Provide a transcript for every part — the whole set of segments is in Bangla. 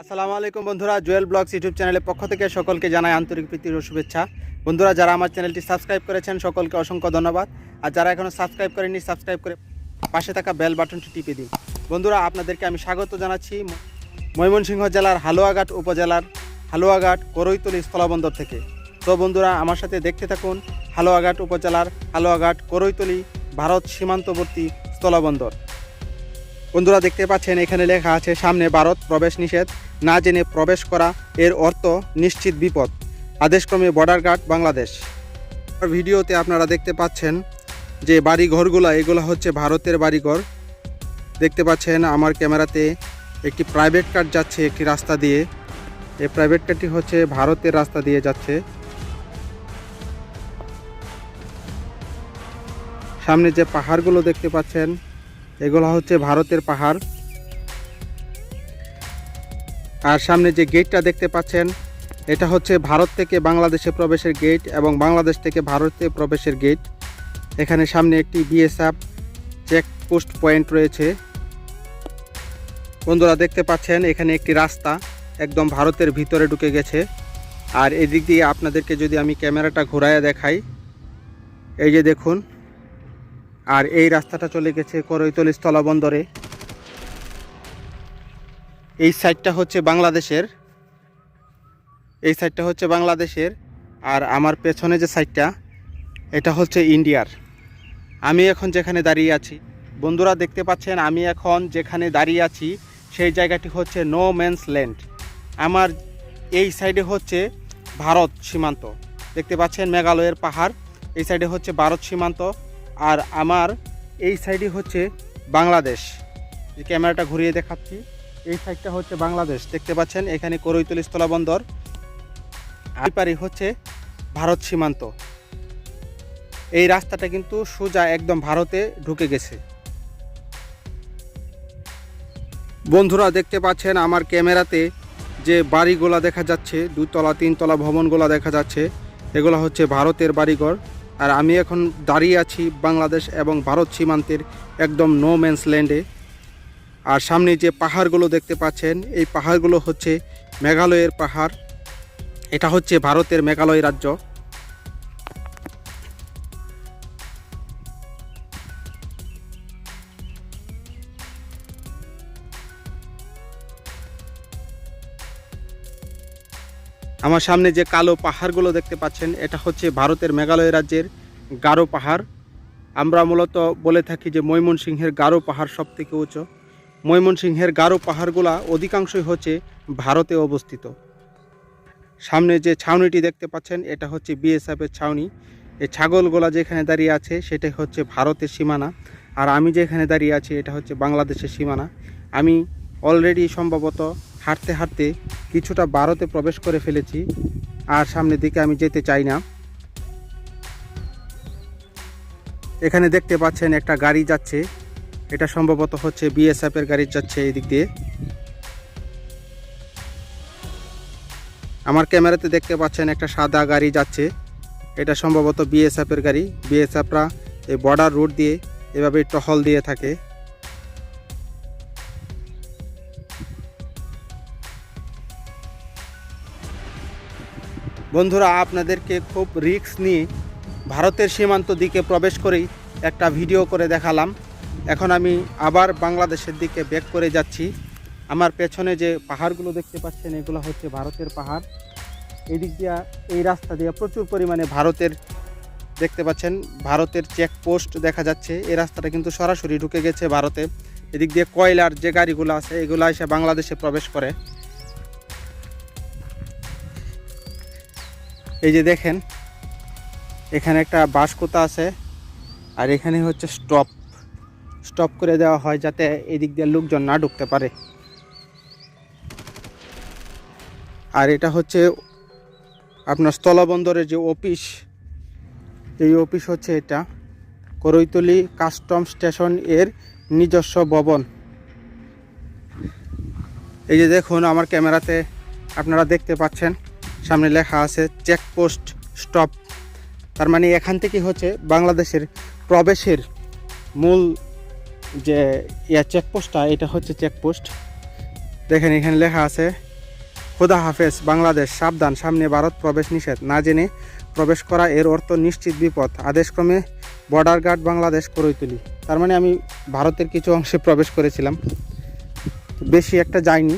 আসসালামু আলাইকুম বন্ধুরা, জুয়েল ব্লগস ইউটিউব চ্যানেলের পক্ষ থেকে সকলকে জানাই আন্তরিক প্রীতি ও শুভেচ্ছা। বন্ধুরা, যারা আমার চ্যানেলটি সাবস্ক্রাইব করেছেন, সকলকে অসংখ্য ধন্যবাদ। আর যারা এখনও সাবস্ক্রাইব করেনি সাবস্ক্রাইব করে পাশে থাকা বেল বাটনটি টিপে দিন। বন্ধুরা, আপনাদেরকে আমি স্বাগত জানাচ্ছি ময়মনসিংহ জেলার হালুয়াঘাট উপজেলার হালুয়াঘাট করৈতলি স্থলবন্দর থেকে। তো বন্ধুরা, আমার সাথে দেখতে থাকুন হালুয়াঘাট উপজেলার হালুয়াঘাট করৈতলি ভারত সীমান্তবর্তী স্থলবন্দর। বন্ধুরা দেখতে পাচ্ছেন, এখানে লেখা আছে, সামনে ভারত প্রবেশ নিষেধ, না জেনে প্রবেশ করা, এর অর্থ নিশ্চিত বিপদ। আদেশক্রমে বর্ডার গার্ড বাংলাদেশ। ভিডিওতে আপনারা দেখতে পাচ্ছেন যে বাড়ি ঘরগুলো এগুলো হচ্ছে ভারতের বাড়িঘর। দেখতে পাচ্ছেন, আমার ক্যামেরাতে একটি প্রাইভেট কার যাচ্ছে একটি রাস্তা দিয়ে। এই প্রাইভেট কারটি হচ্ছে ভারতের রাস্তা দিয়ে যাচ্ছে। সামনে যে পাহাড়গুলো দেখতে পাচ্ছেন এগুলো হচ্ছে ভারতের পাহাড়। আর সামনে যে গেটটা দেখতে পাচ্ছেন, এটা হচ্ছে ভারত থেকে বাংলাদেশে প্রবেশের গেট এবং বাংলাদেশ থেকে ভারতে প্রবেশের গেট। এখানে সামনে একটি বিএসএফ চেকপোস্ট পয়েন্ট রয়েছে। বন্ধুরা দেখতে পাচ্ছেন, এখানে একটি রাস্তা একদম ভারতের ভিতরে ঢুকে গেছে। আর এদিক দিয়ে আপনাদেরকে যদি আমি ক্যামেরাটা ঘোরায় দেখাই, এই যে দেখুন আর এই রাস্তাটা চলে গেছে করৈতলি স্থলবন্দরে। এই সাইডটা হচ্ছে বাংলাদেশের। এই সাইডটা হচ্ছে বাংলাদেশের। আর আমার পেছনে যে সাইডটা, এটা হচ্ছে ইন্ডিয়ার। আমি এখন যেখানে দাঁড়িয়ে আছি, বন্ধুরা দেখতে পাচ্ছেন, আমি এখন যেখানে দাঁড়িয়ে আছি, সেই জায়গাটি হচ্ছে নো ম্যানস ল্যান্ড আমার এই সাইডে হচ্ছে ভারত সীমান্ত। দেখতে পাচ্ছেন, মেঘালয়ের পাহাড়। এই সাইডে হচ্ছে ভারত সীমান্ত। আর আমার এই সাইডে হচ্ছে বাংলাদেশ। যে ক্যামেরাটা ঘুরিয়ে দেখাচ্ছি। এই সাইডটা হচ্ছে বাংলাদেশ। দেখতে পাচ্ছেন, এখানে করৈতলি স্থলবন্দর আর পারি হচ্ছে ভারত সীমান্ত। এই রাস্তাটা কিন্তু সোজা একদম ভারতে ঢুকে গেছে। বন্ধুরা, দেখতে পাচ্ছেন আমার ক্যামেরাতে যে বাড়িগুলা দেখা যাচ্ছে, দুতলা, তিনতলা ভবনগুলা দেখা যাচ্ছে। এগুলো হচ্ছে ভারতের বাড়িঘর। আর আমি এখন দাঁড়িয়ে আছি বাংলাদেশ এবং ভারত সীমান্তের একদম নো ম্যান্স ল্যান্ডে আর সামনে যে পাহাড়গুলো দেখতে পাচ্ছেন, এই পাহাড়গুলো হচ্ছে মেঘালয়ের পাহাড়। এটা হচ্ছে ভারতের মেঘালয় রাজ্য। আমার সামনে যে কালো পাহাড়গুলো দেখতে পাচ্ছেন, এটা হচ্ছে ভারতের মেঘালয় রাজ্যের গারো পাহাড়। আমরা মূলত বলে থাকি যে ময়মনসিংহের গারো পাহাড় সব থেকে উঁচু। ময়মনসিংহের গারো পাহাড়গুলা অধিকাংশই হচ্ছে ভারতে অবস্থিত। সামনে যে ছাউনিটি দেখতে পাচ্ছেন, এটা হচ্ছে বিএসএফের ছাউনি। এই ছাগলগুলা যেখানে দাঁড়িয়ে আছে, সেটাই হচ্ছে ভারতের সীমানা। আর আমি যেখানে দাঁড়িয়ে আছি, এটা হচ্ছে বাংলাদেশের সীমানা। আমি অলরেডি সম্ভবত হাঁটতে হাঁটতে কিছুটা বারোতে প্রবেশ করে ফেলেছি, আর সামনের দিকে আমি যেতে চাই না। এখানে দেখতে পাচ্ছেন একটা গাড়ি যাচ্ছে। এটা সম্ভবত হচ্ছে বিএসএফ এর গাড়ি যাচ্ছে এই দিক দিয়ে। আমার ক্যামেরাতে দেখতে পাচ্ছেন একটা সাদা গাড়ি যাচ্ছে। এটা সম্ভবত বিএসএফ এর গাড়ি। বিএসএফরা এই বর্ডার রোড দিয়ে এভাবে টহল দিয়ে থাকে। বন্ধুরা, আপনাদেরকে খুব রিস্ক নিয়ে ভারতের সীমান্ত দিকে প্রবেশ করেই একটা ভিডিও করে দেখালাম। এখন আমি আবার বাংলাদেশের দিকে ব্যাক করে যাচ্ছি। আমার পেছনে যে পাহাড়গুলো দেখতে পাচ্ছেন, এগুলো হচ্ছে ভারতের পাহাড়। এদিক দিয়ে, এই রাস্তা দিয়ে প্রচুর পরিমাণে ভারতের দেখতে পাচ্ছেন, ভারতের চেকপোস্ট দেখা যাচ্ছে। এই রাস্তাটা কিন্তু সরাসরি ঢুকে গেছে ভারতে। এদিক দিয়ে কয়লার যে গাড়িগুলো আছে, এগুলো এসে বাংলাদেশে প্রবেশ করে। এই যে দেখেন, এখানে একটা বাসকোতা আছে আর এখানে হচ্ছে স্টপ। স্টপ করে দেওয়া হয় যাতে এদিক দিয়ে লোকজন না ঢুকতে পারে। আর এটা হচ্ছে আপনার স্থলবন্দরের যে অফিস, এই অফিস হচ্ছে এটা। করৈতলি কাস্টম স্টেশনের নিজস্ব ভবন। এই যে দেখুন, আমার ক্যামেরাতে আপনারা দেখতে পাচ্ছেন। সামনে লেখা আছে চেকপোস্ট স্টপ। তার মানে এখান থেকে হচ্ছে বাংলাদেশের প্রবেশের মূল যে ইয়া চেকপোস্টটা, এটা হচ্ছে চেকপোস্ট। দেখেন এখানে লেখা আছে, খুদা হাফেজ, বাংলাদেশ, সাবধান, সামনে ভারত, প্রবেশ নিষেধ। না জেনে প্রবেশ করা এর অর্থ নিশ্চিত বিপদ। আদেশক্রমে বর্ডার গার্ড বাংলাদেশ করে তুলি। তার মানে আমি ভারতের কিছু অংশে প্রবেশ করেছিলাম। বেশি একটা যাইনি।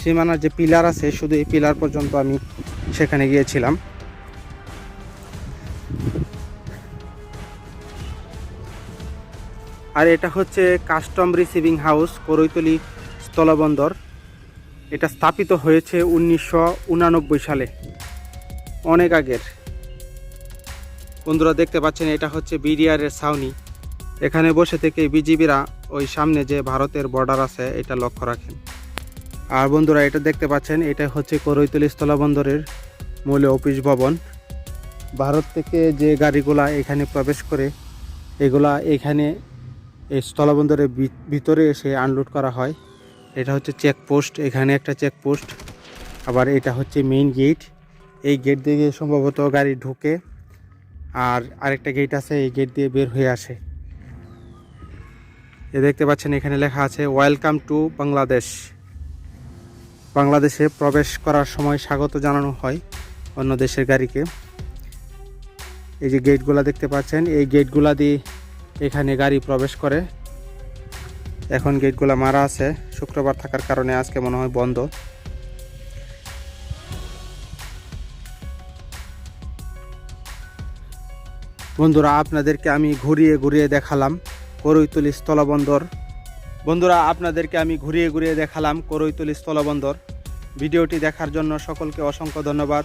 সীমানার যে পিলার আছে, শুধু এই পিলার পর্যন্ত আমি সেখানে গিয়েছিলাম। আর এটা হচ্ছে কাস্টম রিসিভিং হাউস, করৈতলি স্থলবন্দর। এটা স্থাপিত হয়েছে উনিশশো সালে, অনেক আগের। বন্ধুরা দেখতে পাচ্ছেন, এটা হচ্ছে বিডিআরের ছাউনি। এখানে বসে থেকে বিজিবিরা ওই সামনে যে ভারতের বর্ডার আছে, এটা লক্ষ্য রাখেন। আর বন্ধুরা, এটা দেখতে পাচ্ছেন, এটা হচ্ছে করৈতলি স্থলবন্দরের মূল অফিস ভবন। ভারত থেকে যে গাড়িগুলা এখানে প্রবেশ করে, এগুলা এখানে এই স্থলবন্দরের ভিতরে এসে আনলোড করা হয়। এটা হচ্ছে চেকপোস্ট এখানে একটা চেকপোস্ট আবার এটা হচ্ছে মেইন গেট এই গেট দিয়ে সম্ভবত গাড়ি ঢুকে আর আরেকটা গেট আছে, এই গেট দিয়ে বের হয়ে আসে। এ দেখতে পাচ্ছেন এখানে লেখা আছে ওয়েলকাম টু বাংলাদেশ বাংলাদেশে প্রবেশ করার সময় স্বাগত জানানো হয়। অন্য দেশের গাড়িকে। এই যে গেটগুলা দেখতে পাচ্ছেন, এই গেটগুলা দিয়ে এখানে গাড়ি প্রবেশ করে। এখন গেটগুলা মারা আছে। শুক্রবার থাকার কারণে আজকে মনে হয় বন্ধ। বন্ধুরা, আপনাদেরকে আমি ঘুরিয়ে ঘুরিয়ে দেখালাম করৈতলি স্থলবন্দর। বন্ধুরা, আপনাদেরকে আমি ঘুরিয়ে ঘুরিয়ে দেখালাম করৈতলি স্থলবন্দর। ভিডিওটি দেখার জন্য সকলকে অসংখ্য ধন্যবাদ।